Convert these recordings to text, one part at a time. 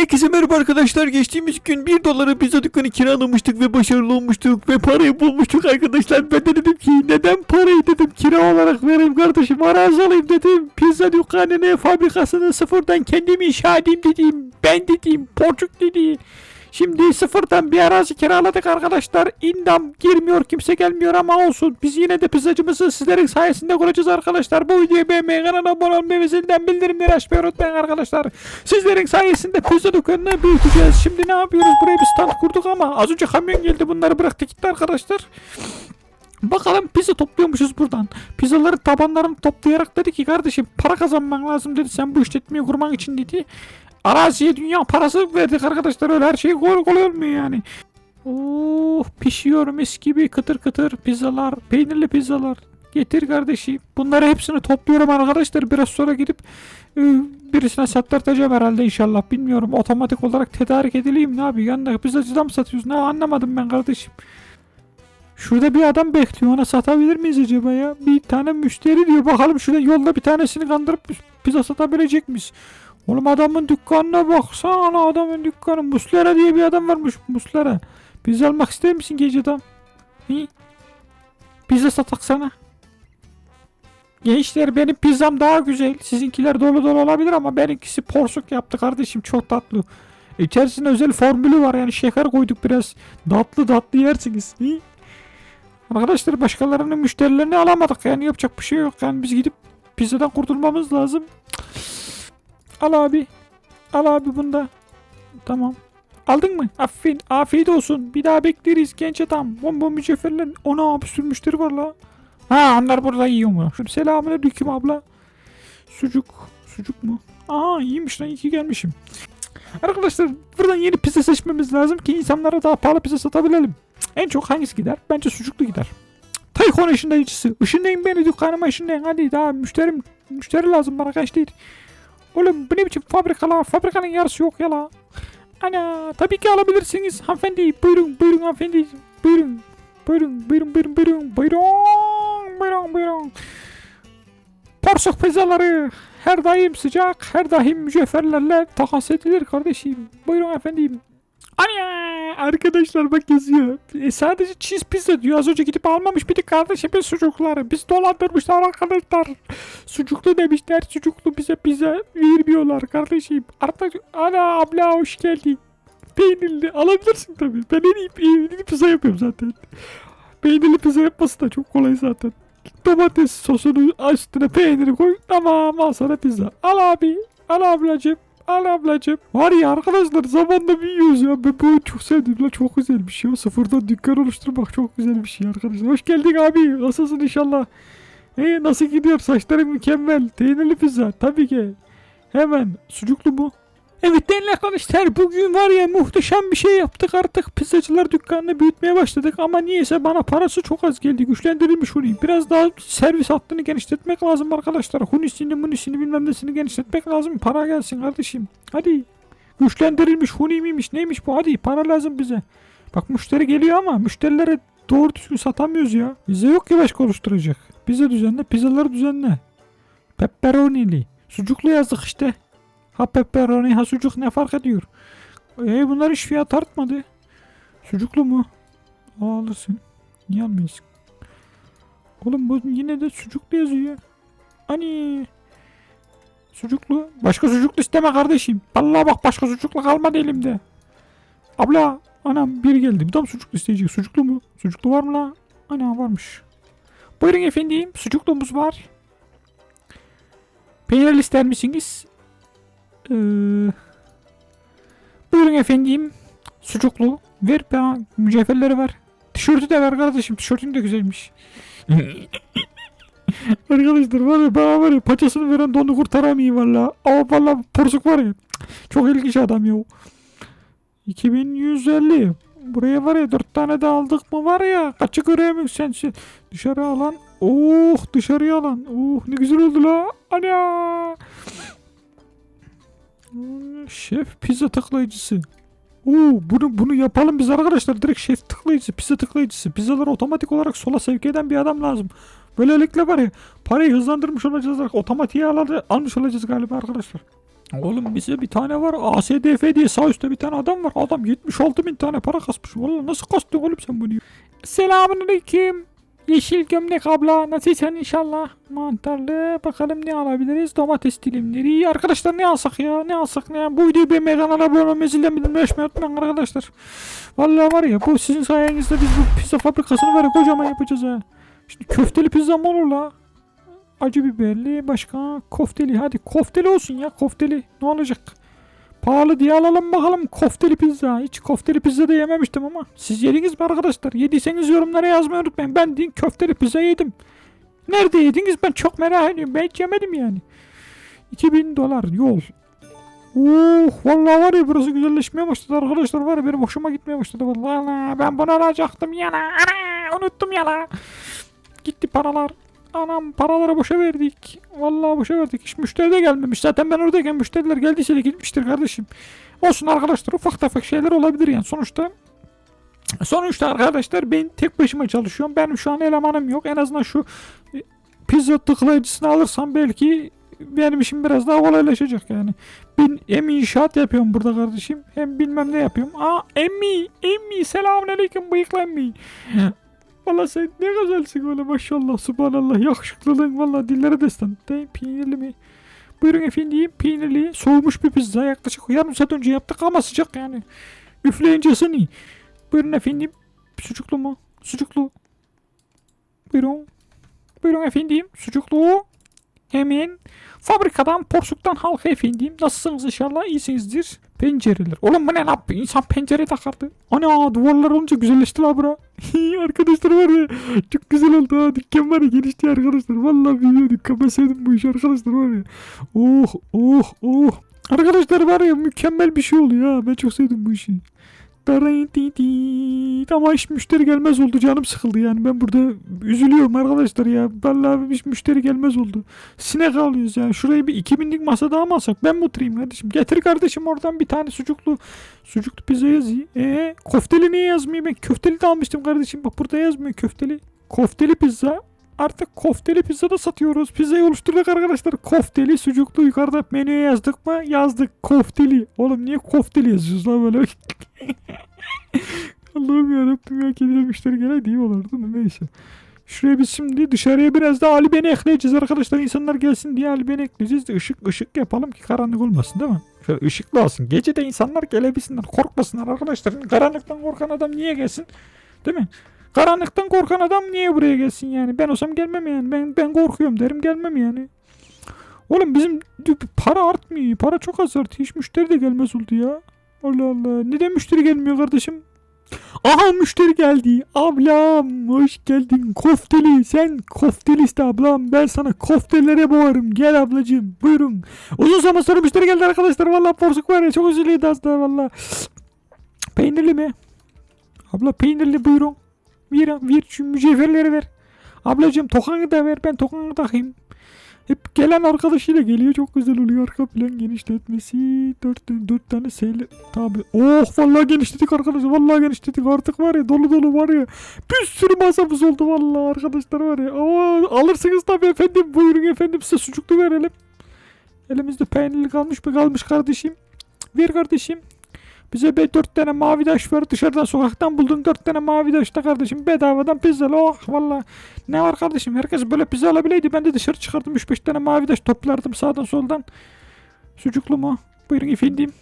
Herkese merhaba arkadaşlar. Geçtiğimiz gün 1 dolara pizza dükkanı kiralamıştık ve başarılı olmuştuk ve parayı bulmuştuk arkadaşlar. Ben de dedim ki neden parayı dedim kira olarak vereyim kardeşim arazi alayım dedim. Pizza dükkanını fabrikasını sıfırdan kendim inşa edeyim dedim. Ben dedim Porçuk dedi. Şimdi sıfırdan bir arazi kiraladık arkadaşlar. İndam girmiyor kimse gelmiyor ama olsun. Biz yine de pizzacımızı sizlerin sayesinde kuracağız arkadaşlar. Bu videoyu beğenmeyi, kanala abone olmayı ve zilden bildirimleri açmayı unutmayın arkadaşlar. Sizlerin sayesinde pizza dükkanını büyüteceğiz. Şimdi ne yapıyoruz? Buraya bir stand kurduk ama az önce kamyon geldi bunları bıraktı gitti arkadaşlar. Bakalım pizza topluyormuşuz buradan. Pizzaların tabanlarını toplayarak dedi ki kardeşim para kazanman lazım dedi. Sen bu işletmeyi kurman için dedi. Araziye dünya parası verdik arkadaşlar öyle her şey kolay kolay olmuyor yani. Oh pişiyor mis gibi kıtır kıtır pizzalar peynirli pizzalar. Getir kardeşim. Bunları hepsini topluyorum arkadaşlar. Biraz sonra gidip e, birisine sattırtacağım herhalde inşallah. Bilmiyorum otomatik olarak tedarik edileyim ne abi. Yanında pizzacıdan mı satıyoruz? Ne anlamadım ben kardeşim. Şurada bir adam bekliyor. Ona satabilir miyiz acaba ya? Bir tane müşteri diyor. Bakalım şurada yolda bir tanesini kandırıp pizza satabilecek miyiz? Oğlum adamın dükkanına baksana adamın dükkanı. Muslera diye bir adam varmış. Muslera. Pizza almak ister misin gece adam? Hi? Pizza satak sana. Gençler benim pizzam daha güzel. Sizinkiler dolu dolu olabilir ama benimkisi porsuk yaptı kardeşim. Çok tatlı. İçerisinde özel formülü var yani şeker koyduk biraz. Tatlı tatlı yersiniz. Hi? Arkadaşlar başkalarının müşterilerini alamadık yani yapacak bir şey yok. Yani biz gidip pizzadan kurtulmamız lazım. Al abi. Al abi bunda. Tamam. Aldın mı? Aferin. Afiyet olsun. Bir daha bekleriz genç adam. Bomba mücevherler. Ona bir sürü müşteri. Ha onlar burada yiyor mu? Şöyle selamünaleyküm abla. Sucuk. Sucuk mu? Aha iyiymiş lan. iyi ki gelmişim. Arkadaşlar buradan yeni pizza seçmemiz lazım ki insanlara daha pahalı pizza satabilelim. En çok hangisi gider? Bence sucuklu gider. Tayfon ışınlayıcısı. Işınlayın beni dükkanıma ışınlayın. Hadi daha müşterim müşteri lazım bana kaç değil. Oğlum bu ne biçim fabrika? Fabrikanın yarısı yok ya la. Ana tabii ki alabilirsiniz hanımefendi. Buyurun buyurun hanımefendi. Buyurun. Buyurun buyurun buyurun buyurun. Buyurun buyurun buyurun. Porsuk pizzaları her daim sıcak, her daim mücevherlerle takas edilir kardeşim. Buyurun efendim. Ana arkadaşlar bak yazıyor. E, sadece cheese pizza diyor. Az önce gidip almamış bir de kardeşimin sucukları. Biz dolandırmışlar arkadaşlar. Sucuklu demişler. Sucuklu bize pizza vermiyorlar kardeşim. Artık ana abla hoş geldin. Peynirli alabilirsin tabii. Ben en iyi peynirli pizza yapıyorum zaten. Peynirli pizza yapması da çok kolay zaten. Domates sosunu üstüne peyniri koy. Tamam al sana pizza. Al abi. Al ablacım. Al ablacım. Var ya arkadaşlar zamanla büyüyoruz ya. Ben bunu çok sevdim la çok güzel bir şey. Sıfırdan dükkan oluşturmak çok güzel bir şey arkadaşlar. Hoş geldin abi. Nasılsın inşallah? Hey nasıl gidiyor? Saçların mükemmel. Peynirli pizza. Tabii ki. Hemen. Sucuklu mu? Evet değerli arkadaşlar bugün var ya muhteşem bir şey yaptık artık. Pizzacılar dükkanını büyütmeye başladık ama niyeyse bana parası çok az geldi. Güçlendirilmiş Huni. Biraz daha servis hattını genişletmek lazım arkadaşlar. Hunisini munisini bilmem nesini genişletmek lazım. Para gelsin kardeşim. Hadi. Güçlendirilmiş Huni miymiş neymiş bu? Hadi para lazım bize. Bak müşteri geliyor ama müşterilere doğru düzgün satamıyoruz ya. Bize yok ki başka oluşturacak bize düzenle pizzaları düzenle. Pepperonili sucuklu yazdık işte Ha pepperoni ha sucuk ne fark ediyor? E bunlar hiç fiyat artmadı. Sucuklu mu? Aa, alırsın. Niye almayasın? Oğlum bu yine de sucuklu yazıyor. Hani sucuklu. Başka sucuklu isteme kardeşim. Vallahi bak başka sucuklu kalmadı elimde. Abla anam biri geldi. Bir mı sucuklu isteyecek? Sucuklu mu? Sucuklu var mı la? Ana varmış. Buyurun efendim. Sucuklumuz var. Peynirli ister misiniz? Ee, buyurun efendim. Sucuklu. Ver bana mücevherleri ver. Tişörtü de ver kardeşim. Tişörtün de güzelmiş. Arkadaşlar var ya bana var ya paçasını veren donu kurtaramayayım valla. Ama valla porsuk var ya. Çok ilginç adam ya. 2150. Buraya var ya dört tane de aldık mı var ya. Kaçı göremiyorsun sen. sen. Dışarı alan. Oh dışarıya alan. Oh ne güzel oldu la. Ana. Şef pizza tıklayıcısı. Oo, bunu bunu yapalım biz arkadaşlar. Direkt şef tıklayıcısı, pizza tıklayıcısı. Pizzaları otomatik olarak sola sevk eden bir adam lazım. Böylelikle var ya parayı hızlandırmış olacağız. Otomatiğe al almış olacağız galiba arkadaşlar. Oğlum bize bir tane var ASDF diye sağ üstte bir tane adam var. Adam 76 bin tane para kasmış. Vallahi nasıl kastın oğlum sen bunu? Selamun aleyküm. Yeşil gömlek abla. Nasılsın inşallah? Mantarlı. Bakalım ne alabiliriz? Domates dilimleri. Arkadaşlar ne alsak ya? Ne alsak ne? Bu videoyu beğenmeyi kanala abone olmayı zilden bildirimleri açmayı unutmayın arkadaşlar. Vallahi var ya bu sizin sayenizde biz bu pizza fabrikasını var kocaman yapacağız ha. Şimdi köfteli pizza mı olur la? Acı biberli başka kofteli hadi kofteli olsun ya kofteli ne olacak? Pahalı diye alalım bakalım kofteli pizza. Hiç kofteli pizza da yememiştim ama. Siz yediniz mi arkadaşlar? Yediyseniz yorumlara yazmayı unutmayın. Ben din köfteli pizza yedim. Nerede yediniz? Ben çok merak ediyorum. Ben hiç yemedim yani. 2000 dolar yol. Oh vallahi var ya burası güzelleşmeye başladı arkadaşlar var ya benim hoşuma gitmeye başladı vallahi ben bunu alacaktım yana ana unuttum yana gitti paralar anam paraları boşa verdik. Vallahi boşa verdik. Hiç müşteri de gelmemiş. Zaten ben oradayken müşteriler geldiyse de gitmiştir kardeşim. Olsun arkadaşlar ufak tefek şeyler olabilir yani. Sonuçta sonuçta arkadaşlar ben tek başıma çalışıyorum. Benim şu an elemanım yok. En azından şu e, pizza tıklayıcısını alırsam belki benim işim biraz daha kolaylaşacak yani. Ben hem inşaat yapıyorum burada kardeşim. Hem bilmem ne yapıyorum. Aa emmi emmi selamünaleyküm bıyıklı emmi. Valla sen ne güzelsin öyle maşallah subhanallah yakışıklılığın valla dillere destan. De, peynirli mi? Buyurun efendim peynirli soğumuş bir pizza yaklaşık yarım saat önce yaptık ama sıcak yani. Üfleyince ısınıyor. Buyurun efendim sucuklu mu? Sucuklu. Buyurun. Buyurun efendim sucuklu. Hemen fabrikadan porsuktan halka efendim. Nasılsınız inşallah iyisinizdir. Pencereler. Oğlum bu ne lan? İnsan pencere takardı. Ana duvarlar olunca güzelleşti la bura. arkadaşlar var ya çok güzel oldu ha. Dükkan var ya genişti arkadaşlar. Vallahi biliyor dükkan sevdim bu işi arkadaşlar var ya. Oh oh oh. Arkadaşlar var ya mükemmel bir şey oluyor ha. Ben çok sevdim bu işi. Ama hiç müşteri gelmez oldu canım sıkıldı yani. Ben burada üzülüyorum arkadaşlar ya. Vallahi hiç müşteri gelmez oldu. Sinek alıyoruz yani şurayı bir 2000'lik masa daha mı alsak? Ben mi oturayım kardeşim? Getir kardeşim oradan bir tane sucuklu sucuklu pizza yazayım. Eee kofteli niye yazmıyor ben köfteli de almıştım kardeşim. Bak burada yazmıyor köfteli. Kofteli pizza Artık kofteli pizza da satıyoruz. Pizzayı oluşturduk arkadaşlar. Kofteli sucuklu yukarıda menüye yazdık mı? Yazdık. Kofteli. Oğlum niye kofteli yazıyoruz lan böyle? Allah'ım yarabbim ya kendine müşteri gene değil olurdu neyse. Şuraya biz şimdi dışarıya biraz daha Ali Beni ekleyeceğiz arkadaşlar. insanlar gelsin diye Ali Beni ekleyeceğiz de ışık ışık yapalım ki karanlık olmasın değil mi? Şöyle ışıklı olsun. Gece de insanlar gelebilsinler. Korkmasınlar arkadaşlar. Karanlıktan korkan adam niye gelsin? Değil mi? Karanlıktan korkan adam niye buraya gelsin yani? Ben olsam gelmem yani. Ben ben korkuyorum derim gelmem yani. Oğlum bizim para artmıyor. Para çok az artıyor. Hiç müşteri de gelmez oldu ya. Allah Allah. Neden müşteri gelmiyor kardeşim? Aha müşteri geldi. Ablam hoş geldin. Kofteli. Sen koftelist ablam. Ben sana koftelere boğarım. Gel ablacığım. Buyurun. Uzun zaman sonra müşteri geldi arkadaşlar. Vallahi porsuk var ya. Çok üzülüyordu aslında valla. Peynirli mi? Abla peynirli buyurun. Ver, ver şu mücevherleri ver. Ablacığım tokanı da ver. Ben tokanı takayım. Hep gelen arkadaşıyla geliyor. Çok güzel oluyor. Arka plan genişletmesi. Dört, dört tane seyli. Tabi. Oh vallahi genişledik arkadaşlar. Vallahi genişledik. Artık var ya dolu dolu var ya. Bir sürü masamız oldu vallahi arkadaşlar var ya. Aa, alırsınız tabi efendim. Buyurun efendim size sucuklu verelim. Elimizde peynirli kalmış mı kalmış kardeşim. Ver kardeşim. Bize be dört tane mavi taş ver dışarıdan sokaktan buldun dört tane mavi taş da kardeşim. Bedavadan pizzalı oh valla ne var kardeşim? Herkes böyle pizza alabileydi. Ben de dışarı çıkardım 3-5 tane mavi taş toplardım sağdan soldan. Sucuklu mu? Buyurun efendim.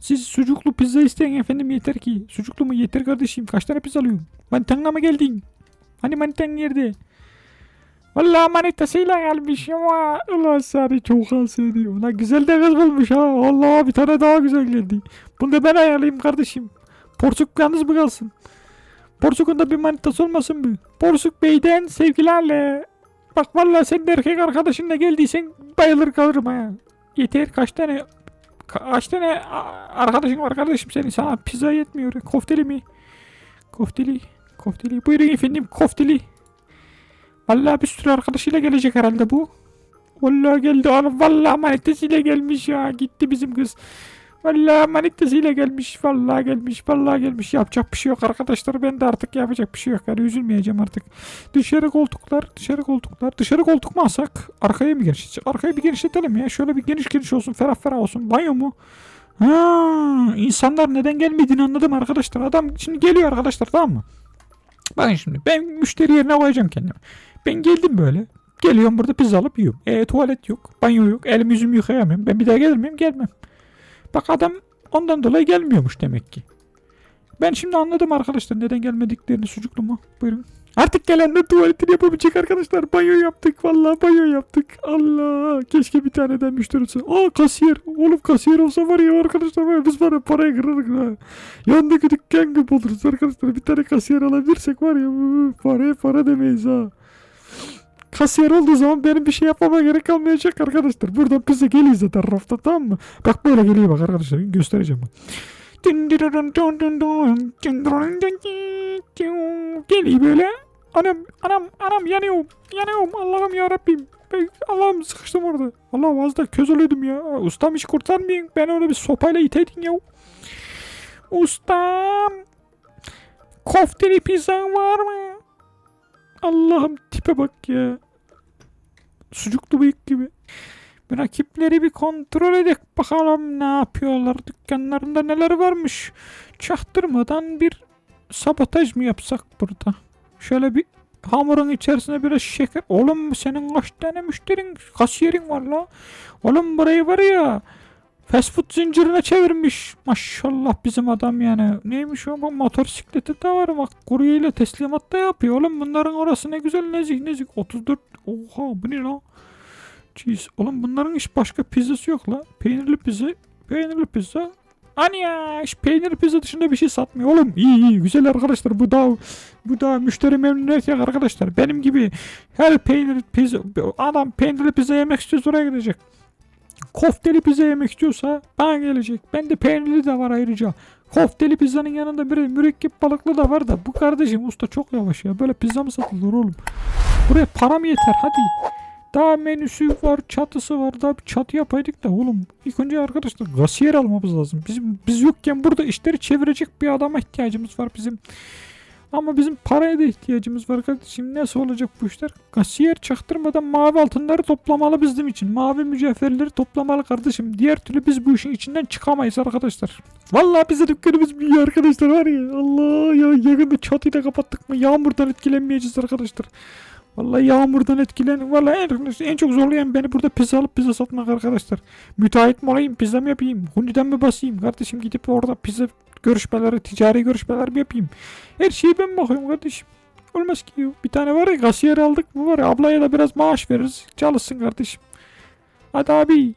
Siz sucuklu pizza isteyin efendim yeter ki. Sucuklu mu? Yeter kardeşim. Kaç tane pizza alıyorum? Manitanla mı geldin? Hani manitan nerede Valla manitasıyla gelmiş ama ulan seni çok hasedi. Ulan güzel de kız bulmuş ha. Allah bir tane daha güzel geldi. Bunu da ben ayarlayayım kardeşim. Porsuk yalnız mı kalsın? Porsuk'un da bir manitası olmasın mı? Porsuk Bey'den sevgilerle. Bak valla senin de erkek arkadaşınla geldiysen bayılır kalırım ha. Yeter kaç tane kaç tane arkadaşın var kardeşim senin sana pizza yetmiyor. Kofteli mi? Kofteli. Kofteli. Buyurun efendim kofteli. Vallahi bir sürü arkadaşıyla gelecek herhalde bu. Vallahi geldi oğlum. Vallahi manitesiyle gelmiş ya. Gitti bizim kız. Vallahi manitasıyla gelmiş. Vallahi gelmiş. Vallahi gelmiş. Yapacak bir şey yok arkadaşlar. Ben de artık yapacak bir şey yok. Yani üzülmeyeceğim artık. Dışarı koltuklar. Dışarı koltuklar. Dışarı koltuk mu alsak? Arkaya mı genişletecek? Arkayı bir genişletelim ya. Şöyle bir geniş geniş olsun. Ferah ferah olsun. Banyo mu? Ha, insanlar neden gelmediğini anladım arkadaşlar. Adam şimdi geliyor arkadaşlar tamam mı? Bakın şimdi ben müşteri yerine koyacağım kendimi. Ben geldim böyle. Geliyorum burada pizza alıp yiyorum. E tuvalet yok. Banyo yok. Elim yüzümü yıkayamıyorum. Ben bir daha gelir miyim? Gelmem. Bak adam ondan dolayı gelmiyormuş demek ki. Ben şimdi anladım arkadaşlar neden gelmediklerini sucuklu mu? Buyurun. Artık gelenler tuvaletini yapabilecek arkadaşlar. Banyo yaptık. Vallahi banyo yaptık. Allah. Keşke bir tane de müşterisi. Aa kasiyer. Oğlum kasiyer olsa var ya arkadaşlar var ya, biz var ya parayı kırarız ha. Yandaki dükkan gibi oluruz arkadaşlar. Bir tane kasiyer alabilirsek var ya paraya para demeyiz ha. Kasiyer olduğu zaman benim bir şey yapmama gerek kalmayacak arkadaşlar. Buradan pizza geliyor zaten rafta tamam mı? Bak böyle geliyor bak arkadaşlar. Göstereceğim bak. Geliyor böyle. Anam anam anam yanıyorum. Yanıyorum Allah'ım ya Rabbim. Allah'ım sıkıştım orada. Allah'ım az da köz ya. Ustam hiç kurtarmayın. Ben öyle bir sopayla iteydin ya. Ustam. Kofteli pizzan var mı? Allah'ım tipe bak ya. Sucuklu bıyık gibi. Bir Rakipleri bir kontrol edek bakalım ne yapıyorlar. Dükkanlarında neler varmış. Çaktırmadan bir sabotaj mı yapsak burada? Şöyle bir hamurun içerisine biraz şeker. Oğlum senin kaç tane müşterin, kasiyerin var la? Oğlum burayı var ya fast food zincirine çevirmiş. Maşallah bizim adam yani. Neymiş o bu motosikleti de var bak kuryeyle teslimat da yapıyor. Oğlum bunların orası ne güzel nezik nezik. 34 oha bu ne la? Cheese. Oğlum bunların hiç başka pizzası yok la. Peynirli pizza. Peynirli pizza. Hani ya hiç peynirli pizza dışında bir şey satmıyor oğlum. İyi iyi güzel arkadaşlar bu da bu da müşteri memnuniyeti arkadaşlar. Benim gibi her peynirli pizza adam peynirli pizza yemek istiyorsa oraya gidecek. Kofteli pizza yemek istiyorsa bana gelecek. Ben de peynirli de var ayrıca. Kofteli pizzanın yanında bir mürekkep balıklı da var da bu kardeşim usta çok yavaş ya. Böyle pizza mı satılır oğlum? Buraya para mı yeter hadi. Daha menüsü var, çatısı var. Daha bir çatı yapaydık da oğlum. İlk önce arkadaşlar kasiyer almamız lazım. Bizim biz yokken burada işleri çevirecek bir adama ihtiyacımız var bizim. Ama bizim paraya da ihtiyacımız var kardeşim. Nasıl olacak bu işler? Kasiyer çaktırmadan mavi altınları toplamalı bizim için. Mavi mücevherleri toplamalı kardeşim. Diğer türlü biz bu işin içinden çıkamayız arkadaşlar. Vallahi bize dükkanımız büyüyor arkadaşlar var ya. Allah ya yakında çatıyı da kapattık mı yağmurdan etkilenmeyeceğiz arkadaşlar. Vallahi yağmurdan etkilen. Vallahi en, en çok zorlayan beni burada pizza alıp pizza satmak arkadaşlar. Müteahhit mi olayım pizza mı yapayım? Hundiden mi basayım? Kardeşim gidip orada pizza görüşmeleri, ticari görüşmeler mi yapayım? Her şeyi ben bakıyorum kardeşim. Olmaz ki. Bir tane var ya kasiyer aldık mı var ya ablaya da biraz maaş veririz. Çalışsın kardeşim. Hadi abi.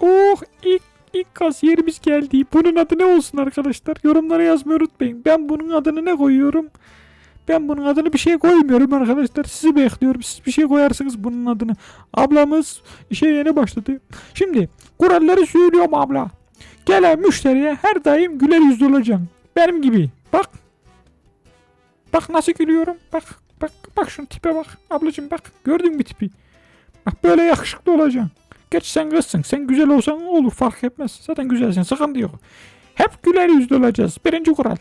Oh ilk ilk kasiyerimiz geldi. Bunun adı ne olsun arkadaşlar? Yorumlara yazmayı unutmayın. Ben bunun adını ne koyuyorum? Ben bunun adını bir şey koymuyorum arkadaşlar. Sizi bekliyorum. Siz bir şey koyarsınız bunun adını. Ablamız işe yeni başladı. Şimdi kuralları söylüyorum abla. Gelen müşteriye her daim güler yüzlü olacaksın. Benim gibi. Bak. Bak nasıl gülüyorum. Bak. Bak. Bak şunun tipe bak. Ablacığım bak. Gördün mü tipi? Bak böyle yakışıklı olacaksın. Geç sen kızsın. Sen güzel olsan olur fark etmez. Zaten güzelsin. Sıkıntı yok. Hep güler yüzlü olacağız. Birinci kural.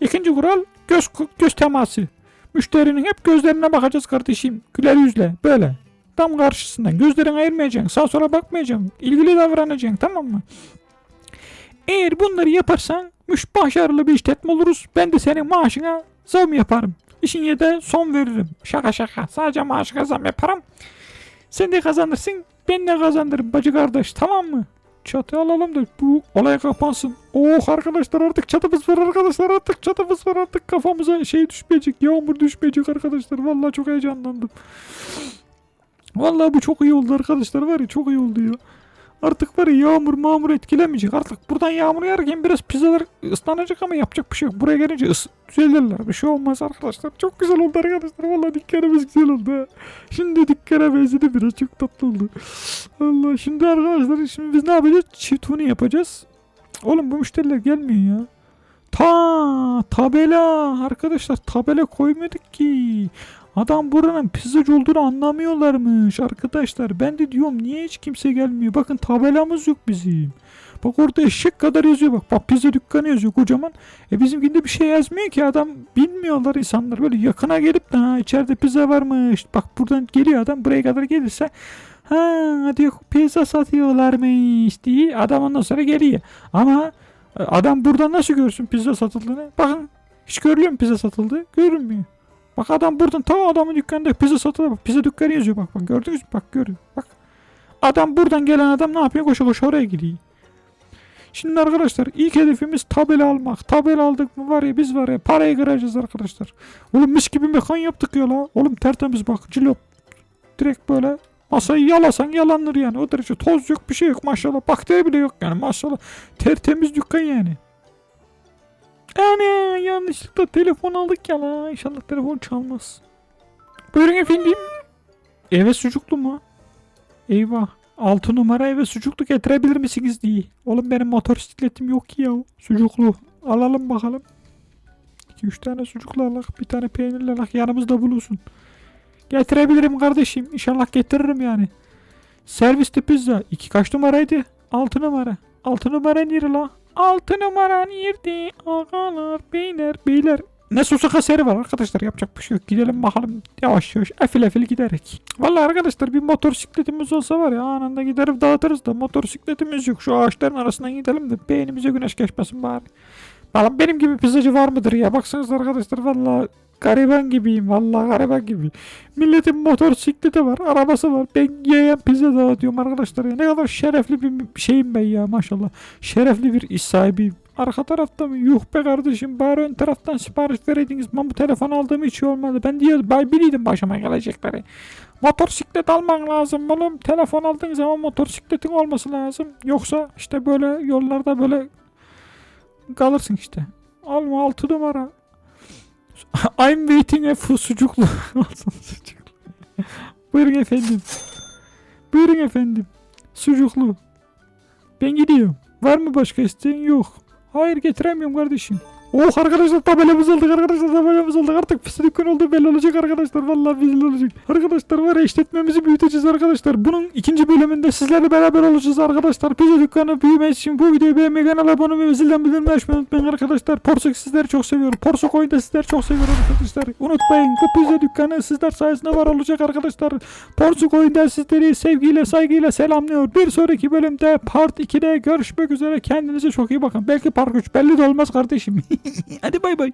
İkinci kural göz göz teması. Müşterinin hep gözlerine bakacağız kardeşim. Güler yüzle böyle. Tam karşısından. Gözlerini ayırmayacaksın. Sağa sola bakmayacaksın. İlgili davranacaksın tamam mı? Eğer bunları yaparsan müş başarılı bir işletme oluruz. Ben de senin maaşına zam yaparım. İşine de son veririm. Şaka şaka. Sadece maaşına zam yaparım. Sen de kazanırsın. Ben de kazanırım bacı kardeş. Tamam mı? Çatı alalım da bu olay kapansın. Oh arkadaşlar artık çatımız var arkadaşlar artık çatımız var artık kafamıza şey düşmeyecek yağmur düşmeyecek arkadaşlar. Vallahi çok heyecanlandım. Vallahi bu çok iyi oldu arkadaşlar var ya çok iyi oldu ya. Artık var ya yağmur mağmur etkilemeyecek. Artık buradan yağmur yağarken biraz pizzalar ıslanacak ama yapacak bir şey yok. Buraya gelince ıs düzelirler. Bir şey olmaz arkadaşlar. Çok güzel oldu arkadaşlar. Vallahi dükkanımız güzel oldu. ha. Şimdi dükkana benzedi biraz. Çok tatlı oldu. Allah şimdi arkadaşlar şimdi biz ne yapacağız? Çift huni yapacağız. Oğlum bu müşteriler gelmiyor ya. Ta tabela arkadaşlar tabela koymadık ki. Adam buranın pizzacı olduğunu anlamıyorlarmış arkadaşlar. Ben de diyorum niye hiç kimse gelmiyor? Bakın tabelamız yok bizim. Bak orada eşek kadar yazıyor bak. Bak pizza dükkanı yazıyor kocaman. E bizimkinde bir şey yazmıyor ki adam bilmiyorlar insanlar. Böyle yakına gelip de ha içeride pizza varmış. Bak buradan geliyor adam buraya kadar gelirse ha diyor pizza satıyorlarmış diye adam ondan sonra geliyor. Ama e, adam buradan nasıl görsün pizza satıldığını? Bakın hiç görüyor mu pizza satıldı? Görünmüyor. Bak adam buradan ta adamın dükkanında pizza satılıyor. Bak pizza dükkanı yazıyor bak. Bak gördünüz mü? Bak görüyor. Bak. Adam buradan gelen adam ne yapıyor? Koşa koşa oraya gidiyor. Şimdi arkadaşlar ilk hedefimiz tabela almak. Tabela aldık mı var ya biz var ya parayı kıracağız arkadaşlar. Oğlum mis gibi mekan yaptık ya la. Oğlum tertemiz bak cilop. Direkt böyle masayı yalasan yalanır yani. O derece toz yok bir şey yok maşallah. Bakteri bile yok yani maşallah. Tertemiz dükkan yani. Ana yanlışlıkla telefon aldık ya la. İnşallah telefon çalmaz. Buyurun efendim. Eve sucuklu mu? Eyvah. 6 numara eve sucuklu getirebilir misiniz diye. Oğlum benim motosikletim yok ki ya. Sucuklu. Alalım bakalım. 2-3 tane sucuklu alak. Bir tane peynirli alak. Yanımızda bulunsun. Getirebilirim kardeşim. İnşallah getiririm yani. Serviste pizza. 2 kaç numaraydı? 6 numara. 6 numara nere la? 6 numara nerede? Ağalar, beyler, beyler. Ne susak eseri var arkadaşlar yapacak bir şey yok. Gidelim bakalım yavaş yavaş efil efil giderek. Vallahi arkadaşlar bir motosikletimiz olsa var ya anında giderip dağıtırız da motosikletimiz yok. Şu ağaçların arasından gidelim de beynimize güneş geçmesin bari. Valla benim gibi pizzacı var mıdır ya? Baksanıza arkadaşlar vallahi gariban gibiyim vallahi gariban gibi. Milletin motosikleti var, arabası var. Ben yiyen pizza dağıtıyorum arkadaşlar ya. Ne kadar şerefli bir şeyim ben ya maşallah. Şerefli bir iş sahibiyim. Arka tarafta mı? Yuh be kardeşim bari ön taraftan sipariş vereydiniz. Ben bu telefon aldığım hiç iyi olmadı. Ben diye ben biliyordum başıma gelecekleri. Motosiklet alman lazım oğlum. Telefon aldığın zaman motosikletin olması lazım. Yoksa işte böyle yollarda böyle kalırsın işte. Alma 6 numara. I'm waiting a full sucuklu. Sucuklu. Buyurun efendim. Buyurun efendim. Sucuklu. Ben gidiyorum. Var mı başka isteğin? Yok. Hayır getiremiyorum kardeşim. Oh arkadaşlar tabelamızı aldık arkadaşlar tabelamızı aldık artık pis dükkan oldu belli olacak arkadaşlar vallahi belli olacak. Arkadaşlar var ya işletmemizi büyüteceğiz arkadaşlar. Bunun ikinci bölümünde sizlerle beraber olacağız arkadaşlar. Pizza dükkanı büyümesi için bu videoyu beğenmeyi kanala abone olmayı ve zilden bildirim açmayı unutmayın arkadaşlar. Porsuk sizleri çok seviyorum. Porsuk oyunda sizleri çok seviyorum arkadaşlar. Unutmayın bu pizza dükkanı sizler sayesinde var olacak arkadaşlar. Porsuk oyunda sizleri sevgiyle saygıyla selamlıyor. Bir sonraki bölümde part 2'de görüşmek üzere. Kendinize çok iyi bakın. Belki part 3 belli de olmaz kardeşim. Hadi bay bay.